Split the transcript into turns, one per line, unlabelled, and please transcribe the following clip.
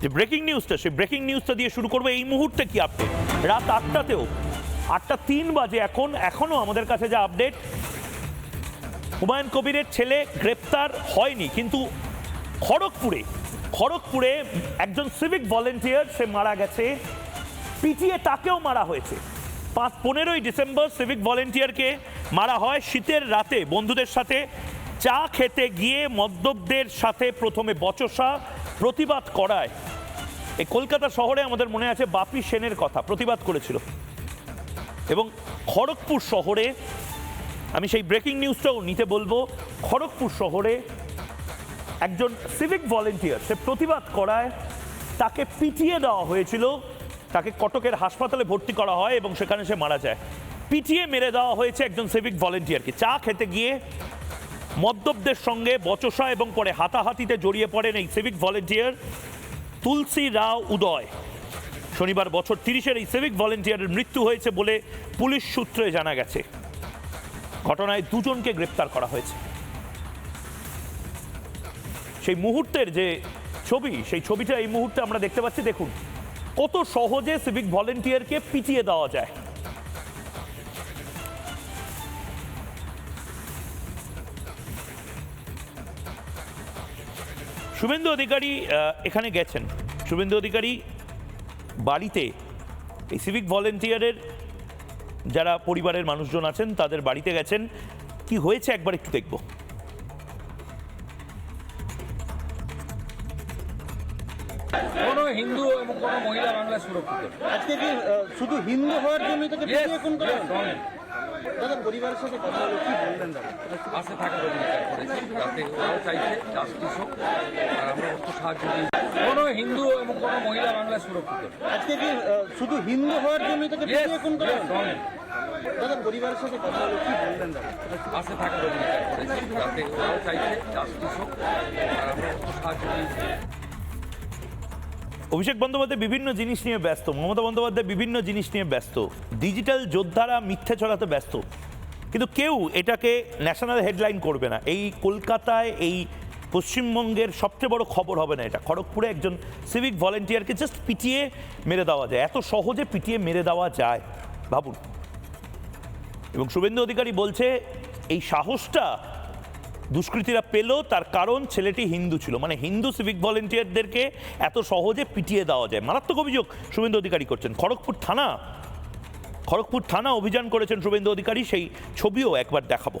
যে ব্রেকিং নিউজটা সেই ব্রেকিং নিউজটা দিয়ে শুরু করবে। এই মুহূর্তে কি আপডেট রাত আটটাতেও, আটটা তিন বাজে এখন এখনও আমাদের কাছে যা আপডেট হুমায়ুন কবিরের ছেলে গ্রেপ্তার হয়নি, কিন্তু খড়গপুরে খড়গপুরে একজন সিভিক ভলেন্টিয়ার সে মারা গেছে, পিটিয়ে তাকেও মারা হয়েছে। পাঁচ, পনেরোই ডিসেম্বর সিভিক ভলেন্টিয়ারকে মারা হয় শীতের রাতে, বন্ধুদের সাথে চা খেতে গিয়ে মদ্যপদের সাথে প্রথমে বচসা প্রতিবাদ করায়। এই কলকাতা শহরে আমাদের মনে আছে বাপি সেনের কথা, প্রতিবাদ করেছিল। এবং খড়গপুর শহরে, আমি সেই ব্রেকিং নিউজটাও নিতে বলব, খড়গপুর শহরে একজন সিভিক ভলেন্টিয়ার, সে প্রতিবাদ করায়, তাকে পিটিয়ে দেওয়া হয়েছিল, তাকে কটকের হাসপাতালে ভর্তি করা হয় এবং সেখানে সে মারা যায়। পিটিয়ে মেরে দেওয়া হয়েছে একজন সিভিক ভলেন্টিয়ারকে। চা খেতে গিয়ে মদ্যপদের সঙ্গে বচসা এবং পরে হাতাহাতিতে জড়িয়ে পড়েন এই সিভিক ভলেন্টিয়ার তুলসী রাও উদয়। শনিবার বছর তিরিশের এই সিভিক ভলেন্টিয়ারের মৃত্যু হয়েছে বলে পুলিশ সূত্রে জানা গেছে। ঘটনায় দুজনকে গ্রেপ্তার করা হয়েছে। সেই মুহূর্তের যে ছবি, সেই ছবিটা এই মুহূর্তে আমরা দেখতে পাচ্ছি, দেখুন। কত সহজে সিভিক ভলেন্টিয়ারকে পিটিয়ে দেওয়া যায়। শুভেন্দু অধিকারী আহ, এখানে গেছেন। শুভেন্দু অধিকারী বাড়িতে এই সিভিক ভলেন্টিয়ারের যারা পরিবারের মানুষজন আছেন তাদের বাড়িতে গেছেন। কি হয়েছে একবার একটু দেখব।
কোনো হিন্দু এবং কোনো মহিলা বাংলা সুরক্ষিত?
আজকে কি শুধু হিন্দু হওয়ার জন্য তাকে দাদা পরিবারের সাথে কথা হলো কি বললেন দাদা?
পাশে থাকার অধিকার করেছি যাতে ওরাও চাইছে জাস্টিস হোক আর আমরা একটু সাহায্য দিই। কোনো হিন্দু এবং কোনো মহিলা বাংলা সুরক্ষিত
আজকে কি শুধু হিন্দু হওয়ার জন্য তাকে
Yes,
পিটিয়ে খুন করা. দাদা পরিবারের সাথে কথা হলো কি বললেন দাদা?
পাশে থাকার অধিকার করেছি যাতে ওরাও চাইছে জাস্টিস হোক আর আমরা একটু সাহায্য দিই।
অভিষেক বন্দ্যোপাধ্যায় বিভিন্ন জিনিস নিয়ে ব্যস্ত, মমতা বন্দ্যোপাধ্যায় বিভিন্ন জিনিস নিয়ে ব্যস্ত ডিজিটাল যোদ্ধারা মিথ্যে ছড়াতে ব্যস্ত। কিন্তু কেউ এটাকে ন্যাশনাল হেডলাইন করবে না। এই কলকাতায়, এই পশ্চিমবঙ্গের সবচেয়ে বড় খবর হবে না এটা। খড়গপুরে একজন সিভিক ভলেন্টিয়ারকে জাস্ট পিটিয়ে মেরে দেওয়া যায়। এত সহজে পিটিয়ে মেরে দেওয়া যায়। ভাবুন। এবং শুভেন্দু অধিকারী বলছে, এই সাহসটা দুষ্কৃতীরা পেল, তার কারণ ছেলেটি হিন্দু ছিল। মানে হিন্দু সিভিক ভলেন্টিয়ারদেরকে এত সহজে পিটিয়ে দেওয়া যায়। মারাত্মক অভিযোগ শুভেন্দু অধিকারী করছেন। খড়গপুর থানা খড়গপুর থানা অভিযান করেছেন শুভেন্দু অধিকারী। সেই ছবিও একবার দেখাবো।